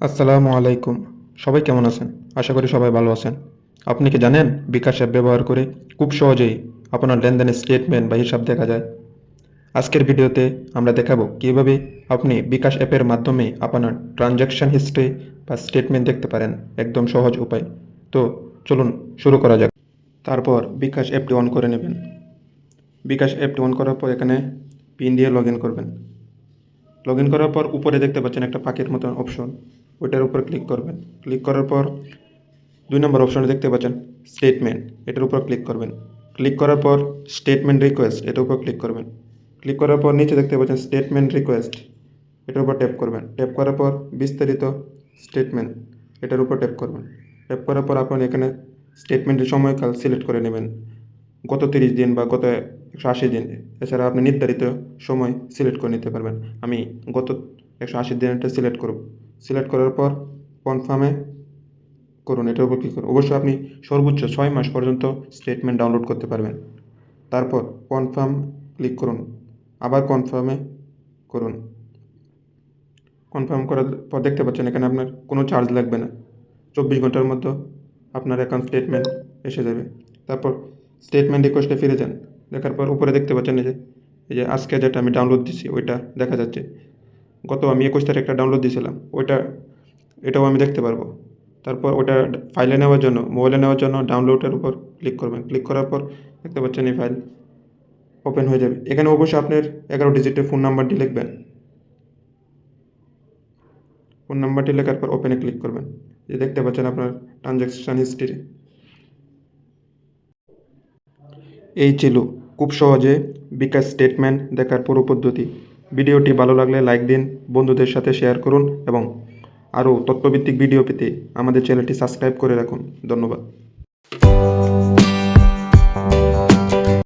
আসসালামু আলাইকুম। সবাই কেমন আছেন? আশা করি সবাই ভালো আছেন। আপনি কি জানেন বিকাশ অ্যাপ ব্যবহার করে খুব সহজেই আপনার লেনদেনের স্টেটমেন্ট বা হিসাব দেখা যায়? আজকের ভিডিওতে আমরা দেখাবো কীভাবে আপনি বিকাশ অ্যাপের মাধ্যমে আপনার ট্রানজ্যাকশন হিস্ট্রি বা স্টেটমেন্ট দেখতে পারেন। একদম সহজ উপায়। তো চলুন শুরু করা যাক। তারপর বিকাশ অ্যাপটি অন করে নেবেন। বিকাশ অ্যাপটি অন করার পর এখানে পিন দিয়ে লগ ইন করবেন। লগ ইন করার পর উপরে দেখতে পাচ্ছেন একটা পাখির মতন অপশন ওইটার উপর ক্লিক করবেন। ক্লিক করার পর দুই নম্বর অপশনে দেখতে পাচ্ছেন স্টেটমেন্ট এটার উপর ক্লিক করবেন। ক্লিক করার পর স্টেটমেন্ট রিকোয়েস্ট এটার উপর ক্লিক করবেন। ক্লিক করার পর নিচে দেখতে পাচ্ছেন স্টেটমেন্ট রিকোয়েস্ট এটার উপর ট্যাপ করবেন। ট্যাপ করার পর বিস্তারিত স্টেটমেন্ট এটার উপর ট্যাপ করবেন। ট্যাপ করার পর আপনি এখানে স্টেটমেন্টের সময়কাল সিলেক্ট করে নেবেন। গত তিরিশ দিন বা গত একশো আশি দিন। এছাড়া আপনি নির্ধারিত সময় সিলেক্ট করে নিতে পারবেন। আমি গত একশো আশি দিনেরটা সিলেক্ট করব। সিলেক্ট করার পর কনফার্মে করুন এটার উপর ক্লিক করুন। অবশ্যই আপনি সর্বোচ্চ ছয় মাস পর্যন্ত স্টেটমেন্ট ডাউনলোড করতে পারবেন। তারপর কনফার্ম ক্লিক করুন। আবার কনফার্মে করুন। কনফার্ম করার পর দেখতে পাচ্ছেন এখানে আপনার কোনো চার্জ লাগবে না। চব্বিশ ঘণ্টার মধ্যে আপনার অ্যাকাউন্ট স্টেটমেন্ট এসে যাবে। তারপর স্টেটমেন্ট রিকোয়েস্টে ফিরে যান। দেখার পর উপরে দেখতে পাচ্ছেন এই যে এই যে আজকে যেটা আমি ডাউনলোড দিচ্ছি ওইটা দেখা যাচ্ছে। গত আমি একুশ তারিখ একটা ডাউনলোড দিয়েছিলাম। ওইটা, এটাও আমি দেখতে পারব। তারপর ওটা ফাইলে নেওয়ার জন্য মোবাইলে নেওয়ার জন্য ডাউনলোডের উপর ক্লিক করবেন। ক্লিক করার পর দেখতে পাচ্ছেন এই ফাইল ওপেন হয়ে যাবে। এখানে অবশ্যই আপনার এগারো ডিজিটের ফোন নাম্বারটি লিখবেন। ফোন নাম্বারটি লেখার পর ওপেনে ক্লিক করবেন। যে দেখতে পাচ্ছেন আপনার ট্রানজ্যাকশান হিস্ট্রি এই ছিল খুব সহজে বিকাশ স্টেটমেন্ট দেখার পুরো পদ্ধতি। ভিডিওটি ভালো লাগলে লাইক দিন, বন্ধুদের সাথে শেয়ার করুন এবং আরও তথ্যভিত্তিক ভিডিও পেতে আমাদের চ্যানেলটি সাবস্ক্রাইব করে রাখুন। ধন্যবাদ।